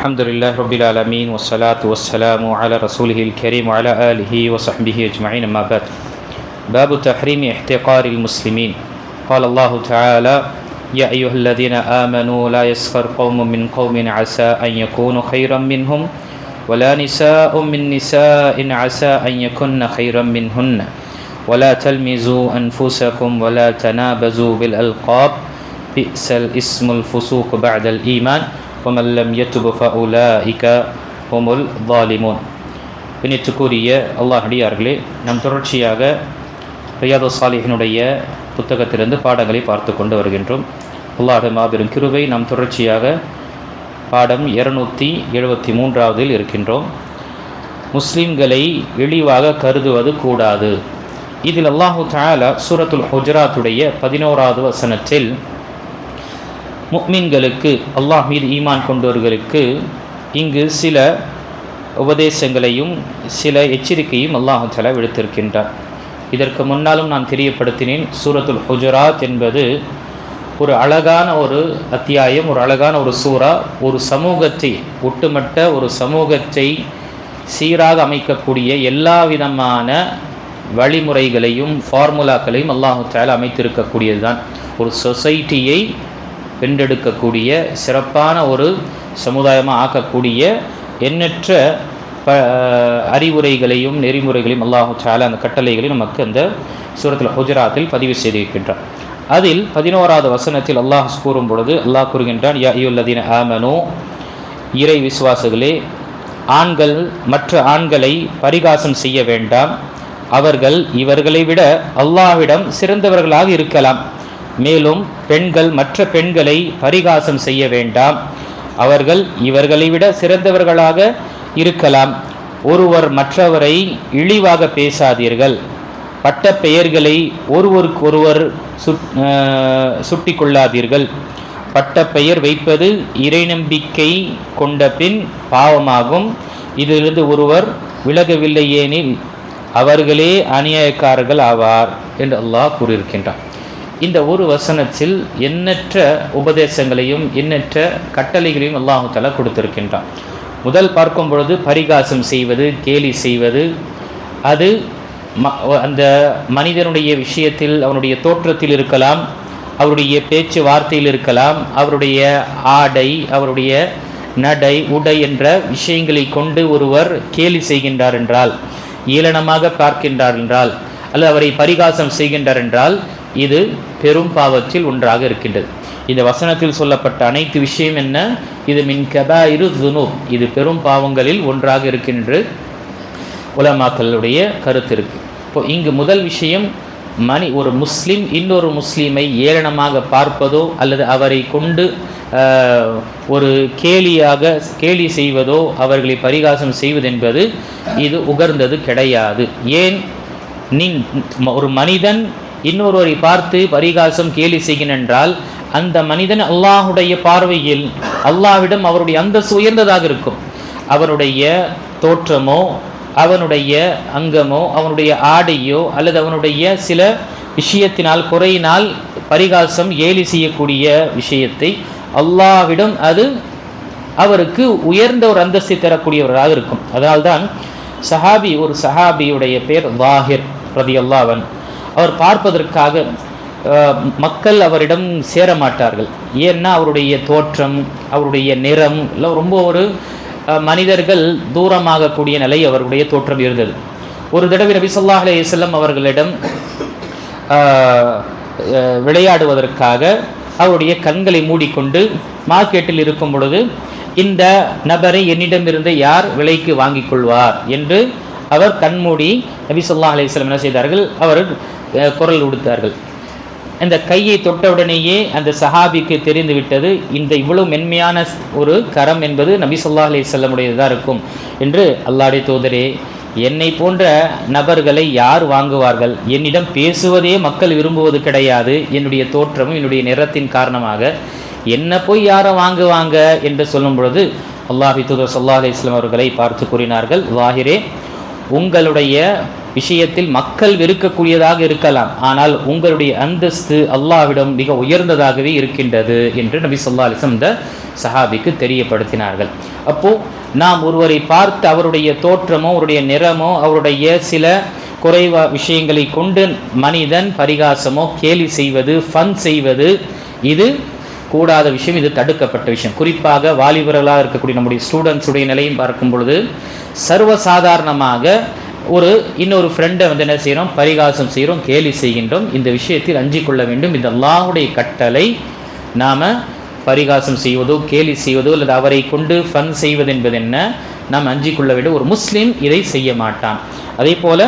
الحمد لله رب العالمين والصلاة والسلام على رسوله الكريم وعلى آله وصحبه أجمعين أما بعد باب تحريم احتقار المسلمين قال الله تعالى يا أيها الذين آمنوا لا يسخر قوم من قوم عسى أن يكونوا خيرا منهم ولا نساء من نساء عسى أن يكن خيرا منهن ولا تلمزوا أنفسكم ولا تنابزوا بالألقاب بئس الاسم الفسوق بعد الإيمان Oman லம் யத்துபு ஃபவுலா இகா ஒமுல் வாலிமோன் பின்னித்துக்குரிய அல்லாஹடியார்களே நம் தொடர்ச்சியாக ரியாது சாலிஹினுடைய புத்தகத்திலிருந்து பாடங்களை பார்த்து கொண்டு வருகின்றோம். அல்லாஹ் மாபெரும் கிருவை நாம் தொடர்ச்சியாக பாடம் இருநூற்றி எழுபத்தி மூன்றாவதில் இருக்கின்றோம். முஸ்லீம்களை இழிவாக கருதுவது கூடாது. இதில் அல்லாஹு தாலா சூரத்துல் ஹுஜராத்துடைய பதினோராவது வசனத்தில் முக்மின்களுக்கு அல்லாஹ் மீது ஈமான் கொண்டவர்களுக்கு இங்கு சில உபதேசங்களையும் சில எச்சரிக்கையும் அல்லாஹு விடுத்திருக்கின்றார் இதற்கு முன்னாலும் நான் தெரியப்படுத்தினேன் சூரத்துல் ஹுஜராத் என்பது ஒரு அழகான ஒரு அத்தியாயம் ஒரு அழகான ஒரு சூறா. ஒரு சமூகத்தை ஒட்டுமொட்ட ஒரு சமூகத்தை சீராக அமைக்கக்கூடிய எல்லா விதமான வழிமுறைகளையும் ஃபார்முலாக்களையும் அல்லாஹு தால அமைத்திருக்கக்கூடியது தான் ஒரு சொசைட்டியை வென்றெடுக்கக்கூடிய சிறப்பான ஒரு சமுதாயமாக ஆக்கக்கூடிய எண்ணற்ற ப அறிவுரைகளையும் நெறிமுறைகளையும் அல்லாஹு சால அந்த கட்டளைகளையும் நமக்கு அந்த சூரத்தில் குஜராத்தில் பதிவு செய்திருக்கின்றார் அதில் பதினோராவது வசனத்தில் அல்லாஹ் கூறும் பொழுது அல்லாஹ் கூறுகின்றான் யா ஐயுல்லதீன ஆமனோ இறை விசுவாசுகளே ஆண்கள் மற்ற ஆண்களை பரிகாசம் செய்ய வேண்டாம். அவர்கள் இவர்களை விட அல்லாஹ்விடம் சிறந்தவர்களாக இருக்கலாம். மேலும் பெண்கள் மற்ற பெண்களை பரிகாசம் செய்ய வேண்டாம். அவர்கள் இவர்களை விட சிறந்தவர்களாக இருக்கலாம். ஒருவர் மற்றவரை இழிவாக பேசாதீர்கள். பட்ட பெயர்களை ஒருவருக்கொருவர் சுட் சுட்டி கொள்ளாதீர்கள் பட்ட பெயர் வைப்பது இறைநம்பிக்கை கொண்ட பின் பாவமாகும். இதிலிருந்து ஒருவர் விலகவில்லையேனில் அவர்களே அநியாயக்காரர்கள் ஆவார் என்று அல்லாஹ் கூறியிருக்கின்றார் இந்த ஒரு வசனத்தில் எண்ணற்ற உபதேசங்களையும் எண்ணற்ற கட்டளைகளையும் அல்லாஹால கொடுத்திருக்கின்றான். முதல் பார்க்கும் பொழுது பரிகாசம் செய்வது கேலி செய்வது அது ம அந்த மனிதனுடைய விஷயத்தில் அவனுடைய தோற்றத்தில் இருக்கலாம் அவருடைய பேச்சு வார்த்தையில் இருக்கலாம் அவருடைய ஆடை அவருடைய நடை உடை என்ற விஷயங்களை கொண்டு ஒருவர் கேலி செய்கின்றார் என்றால் ஏளனமாக பார்க்கின்றார் என்றால் அல்லது அவரை பரிகாசம் செய்கின்றார் என்றால் இது பெரும் பாவத்தில் ஒன்றாக இருக்கின்றது. இந்த வசனத்தில் சொல்லப்பட்ட அனைத்து விஷயம் என்ன? இது மின் கபா இரு துனூப். இது பெரும் பாவங்களில் ஒன்றாக இருக்கின்ற உலமாக்களுடைய கருத்து இருக்கு. இப்போ இங்கு முதல் விஷயம் மணி ஒரு முஸ்லீம் இன்னொரு முஸ்லீமை ஏளனமாக பார்ப்பதோ அல்லது அவரை கொண்டு ஒரு கேலியாக கேலி செய்வதோ அவர்களை பரிகாசம் செய்வதென்பது இது உகர்ந்தது கிடையாது. ஏன்? நீ ஒரு மனிதன் இன்னொருவரை பார்த்து பரிகாசம் கேலி செய்கின்றால் அந்த மனிதன் அல்லாஹுடைய பார்வையில் அல்லாவிடம் அவருடைய அந்தஸ்து உயர்ந்ததாக இருக்கும். அவனுடைய தோற்றமோ அவனுடைய அங்கமோ அவனுடைய ஆடையோ அல்லது அவனுடைய சில விஷயத்தினால் குறையினால் பரிகாசம் ஏலி செய்யக்கூடிய விஷயத்தை அல்லாவிடம் அது அவருக்கு உயர்ந்த ஒரு அந்தஸ்தை தரக்கூடியவராக இருக்கும். அதனால்தான் சஹாபி ஒரு சஹாபியுடைய பேர் வாஹிர் பிரதி அல்லாவன் அவர் பார்ப்பதற்காக மக்கள் அவரிடம் சேர மாட்டார்கள் ஏன்னா அவருடைய தோற்றம் அவருடைய நிறம் இல்லை ரொம்ப ஒரு மனிதர்கள் தூரமாகக்கூடிய நிலை அவருடைய தோற்றம் இருந்தது. ஒரு தடவை ரபி சொல்லாஹ் அலையம் அவர்களிடம் விளையாடுவதற்காக அவருடைய கண்களை மூடிக்கொண்டு மார்க்கெட்டில் இருக்கும் பொழுது இந்த நபரை என்னிடமிருந்து யார் விலைக்கு வாங்கிக் கொள்வார் என்று அவர் கண்மூடி நபி சொல்லா அலிஸ்லாம் என்ன செய்தார்கள்? அவர் குரல் கொடுத்தார்கள். அந்த கையை தொட்டவுடனேயே அந்த சஹாபிக்கு தெரிந்து விட்டது இந்த இவ்வளவு மென்மையான ஒரு கரம் என்பது நபி சொல்லா அலி செல்லமுடையதாக இருக்கும் என்று அல்லாடைய தூதரே என்னை போன்ற நபர்களை யார் வாங்குவார்கள்? என்னிடம் பேசுவதே மக்கள் விரும்புவது கிடையாது. என்னுடைய தோற்றமும் என்னுடைய நிறத்தின் காரணமாக என்ன போய் யாரை வாங்குவாங்க என்று சொல்லும் பொழுது அல்லாஹி தூதர் சொல்லா அலி இஸ்லாம் அவர்களை பார்த்து கூறினார்கள் வாஹிரே உங்களுடைய விஷயத்தில் மக்கள் வெறுக்கக்கூடியதாக இருக்கலாம். ஆனால் உங்களுடைய அந்தஸ்து அல்லாஹ்விடம் மிக உயர்ந்ததாகவே இருக்கின்றது என்று நபி சொல்லா அலிசம் இந்த சஹாபிக்கு தெரியப்படுத்தினார்கள். அப்போது நாம் ஒருவரை பார்த்து அவருடைய தோற்றமோ அவருடைய நிறமோ அவருடைய சில குறைவா விஷயங்களை கொண்டு மனிதன் பரிகாசமோ கேலி செய்வது ஃபன் செய்வது இது கூடாத விஷயம் இது தடுக்கப்பட்ட விஷயம். குறிப்பாக வாலிபர்களாக இருக்கக்கூடிய நம்முடைய ஸ்டூடெண்ட்ஸுடைய நிலையும் பார்க்கும் பொழுது சர்வசாதாரணமாக ஒரு இன்னொரு ஃப்ரெண்டை வந்து என்ன செய்கிறோம் பரிகாசம் செய்கிறோம் கேலி செய்கின்றோம். இந்த விஷயத்தில் அஞ்சிக் கொள்ள வேண்டும். இந்த அல்லாஹுடைய கட்டளை நாம் பரிகாசம் செய்வதோ கேலி செய்வதோ அல்லது அவரை கொண்டு ஃபன் செய்வது என்பது என்ன? நாம் அஞ்சிக் கொள்ள வேண்டும் ஒரு முஸ்லீம் இதை செய்ய மாட்டான். அதே போல்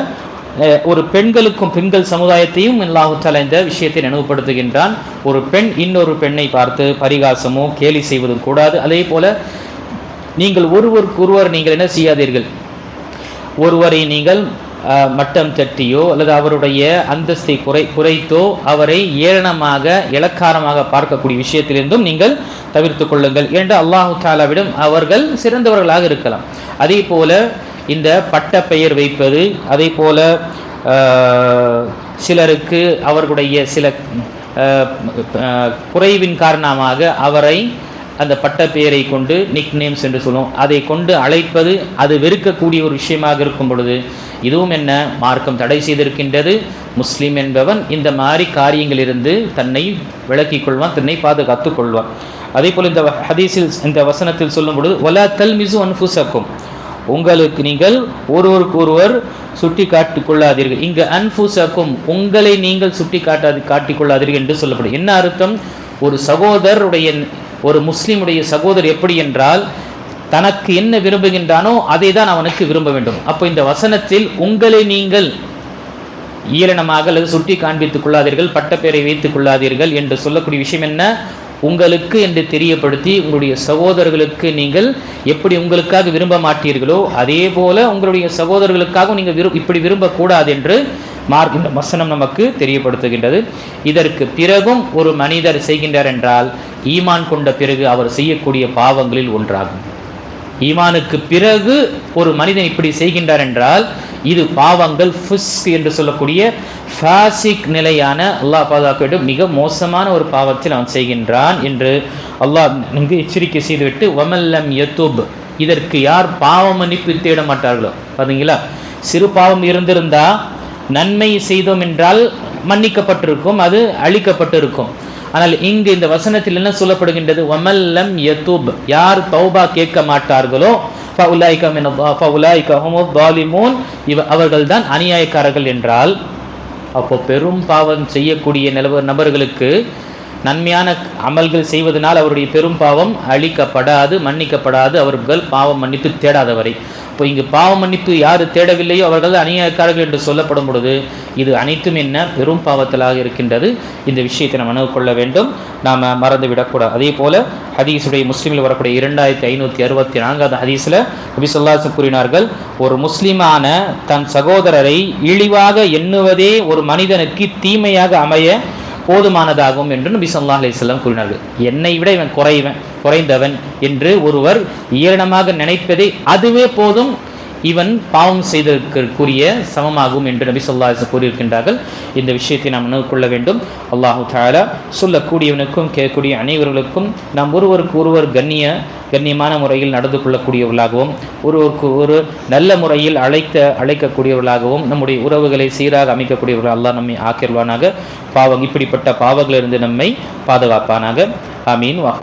ஒரு பெண்களுக்கும் பெண்கள் சமுதாயத்தையும் அல்லாஹு இந்த விஷயத்தை நினைவுபடுத்துகின்றான் ஒரு பெண் இன்னொரு பெண்ணை பார்த்து பரிகாசமோ கேலி செய்வதும் கூடாது. அதே போல் நீங்கள் ஒருவருக்கொருவர் நீங்கள் என்ன செய்யாதீர்கள்? ஒருவரை நீங்கள் மட்டம் தட்டியோ அல்லது அவருடைய அந்தஸ்தை குறை குறைத்தோ அவரை ஏளனமாக இலக்காரமாக பார்க்கக்கூடிய விஷயத்திலிருந்தும் நீங்கள் தவிர்த்து கொள்ளுங்கள் என்று அல்லாஹு தாலாவிடம் அவர்கள் சிறந்தவர்களாக இருக்கலாம். அதே போல இந்த பட்ட பெயர் வைப்பது அதே போல சிலருக்கு அவர்களுடைய சில குறைவின் காரணமாக அவரை அந்த பட்ட பெயரை கொண்டு நிக் நேம்ஸ் என்று சொல்லுவோம். அதை கொண்டு அழைப்பது அது வெறுக்கக்கூடிய ஒரு விஷயமாக இருக்கும் பொழுது இதுவும் என்ன? மார்க்கம் தடை செய்திருக்கின்றது. முஸ்லீம் என்பவன் இந்த மாதிரி காரியங்களிலிருந்து தன்னை விளக்கிக் கொள்வான் தன்னை பாதுகாத்து கொள்வான். அதே போல் இந்த ஹதீஸில் இந்த வசனத்தில் சொல்லும் பொழுது ஒலா தல் மிசு அன்ஃபுசக்கும் உங்களுக்கு நீங்கள் ஒருவருக்கு ஒருவர் சுட்டி காட்டிக் கொள்ளாதீர்கள். இங்கு அன்புசக்கும் உங்களை நீங்கள் சுட்டி காட்டாது காட்டிக் கொள்ளாதீர்கள் என்று சொல்லப்படும் என்ன அர்த்தம்? ஒரு சகோதரருடைய ஒரு முஸ்லீமுடைய சகோதரர் எப்படி என்றால் தனக்கு என்ன விரும்புகின்றானோ அதை தான் அவனுக்கு விரும்ப வேண்டும். அப்போ இந்த வசனத்தில் உங்களை நீங்கள் ஈரணமாக அல்லது சுட்டி காண்பித்துக் கொள்ளாதீர்கள் பட்டப்பேரை வைத்துக் கொள்ளாதீர்கள் என்று சொல்லக்கூடிய விஷயம் என்ன? உங்களுக்கு என்று தெரியப்படுத்தி உங்களுடைய சகோதரர்களுக்கு நீங்கள் எப்படி உங்களுக்காக விரும்ப மாட்டீர்களோ அதே போல உங்களுடைய சகோதரர்களுக்காகவும் நீங்கள் விரு இப்படி விரும்பக்கூடாது என்று மார்க் வசனம் நமக்கு தெரியப்படுத்துகின்றது. இதற்கு பிறகும் ஒரு மனிதர் செய்கின்றார் என்றால் ஈமான் கொண்ட பிறகு அவர் செய்யக்கூடிய பாவங்களில் ஒன்றாகும். ஈமானுக்கு பிறகு ஒரு மனிதன் இப்படி செய்கின்றார் என்றால் இது பாவங்கள் ஃபுஸ்க் என்று சொல்லக்கூடிய ஃபாசிக் நிலையான அல்லாஹ் பாதுகாக்க மிக மோசமான ஒரு பாவத்தில் அவன் செய்கின்றான் என்று அல்லாஹ் இங்கு எச்சரிக்கை செய்துவிட்டு வமல்லம் யத்துப். இதற்கு யார் பாவ மன்னிப்பு தேட மாட்டார்களோ? பார்த்தீங்களா சிறு பாவம் இருந்திருந்தால் நன்மை செய்தோம் என்றால் மன்னிக்கப்பட்டிருக்கும் அது அழிக்கப்பட்டிருக்கும். ஆனால் இங்கு இந்த வசனத்தில் என்ன சொல்லப்படுகின்றது? வமல்லம் யத்துப் யார் தௌபா கேட்க மாட்டார்களோ ஃபவுலாய்க மின ஃபவுலாய்க ஹுமு தாலிமூன் அவர்கள் தான் அநியாயக்காரர்கள் என்றால் அப்போ பெரும் பாவம் செய்யக்கூடிய நிலவ நபர்களுக்கு நன்மையான அமல்கள் செய்வதனால் அவருடைய பெரும் பாவம் அழிக்கப்படாது மன்னிக்கப்படாது அவர்கள் பாவம் மன்னிப்பு தேடாதவரை. இப்போ இங்கு பாவ மன்னிப்பு யார் தேடவில்லையோ அவர்கள் அநியாயக்காரர்கள் என்று சொல்லப்படும் பொழுது இது அனைத்தும் என்ன? பெரும் பாவத்தலாக இருக்கின்றது. இந்த விஷயத்தை நாம் நினைவு கொள்ள வேண்டும். நாம் மறந்து விடக்கூடாது அதே போல் ஹதீஸுடைய முஸ்லீமில் வரக்கூடிய இரண்டாயிரத்தி ஐநூற்றி அறுபத்தி நான்காவது ஹதீஸில் நபி கூறினார்கள் ஒரு முஸ்லீமான தன் சகோதரரை இழிவாக எண்ணுவதே ஒரு மனிதனுக்கு தீமையாக அமைய போதுமானதாகும் என்று நபி சொல்லா அலைஹி கூறினார்கள். என்னை விட இவன் குறைவன் குறைந்தவன் என்று ஒருவர் ஈரணமாக நினைப்பதே அதுவே போதும் இவன் பாவம் செய்ததற்குரிய சமமாகும் என்று நபி சொல்லா கூறியிருக்கின்றார்கள். இந்த விஷயத்தை நாம் நினைவு கொள்ள வேண்டும். அல்லாஹு தாலா சொல்லக்கூடியவனுக்கும் கேட்கக்கூடிய அனைவர்களுக்கும் நாம் ஒருவருக்கு ஒருவர் கண்ணிய கண்ணியமான முறையில் நடந்து கொள்ளக்கூடியவர்களாகவும் ஒருவருக்கு ஒரு நல்ல முறையில் அழைத்த அழைக்கக்கூடியவர்களாகவும் நம்முடைய உறவுகளை சீராக அமைக்கக்கூடியவர்கள் அல்லாஹ் நம்மை ஆக்கிடுவானாக பாவம் இப்படிப்பட்ட பாவங்களிலிருந்து நம்மை பாதுகாப்பானாக. ஆமீன். வா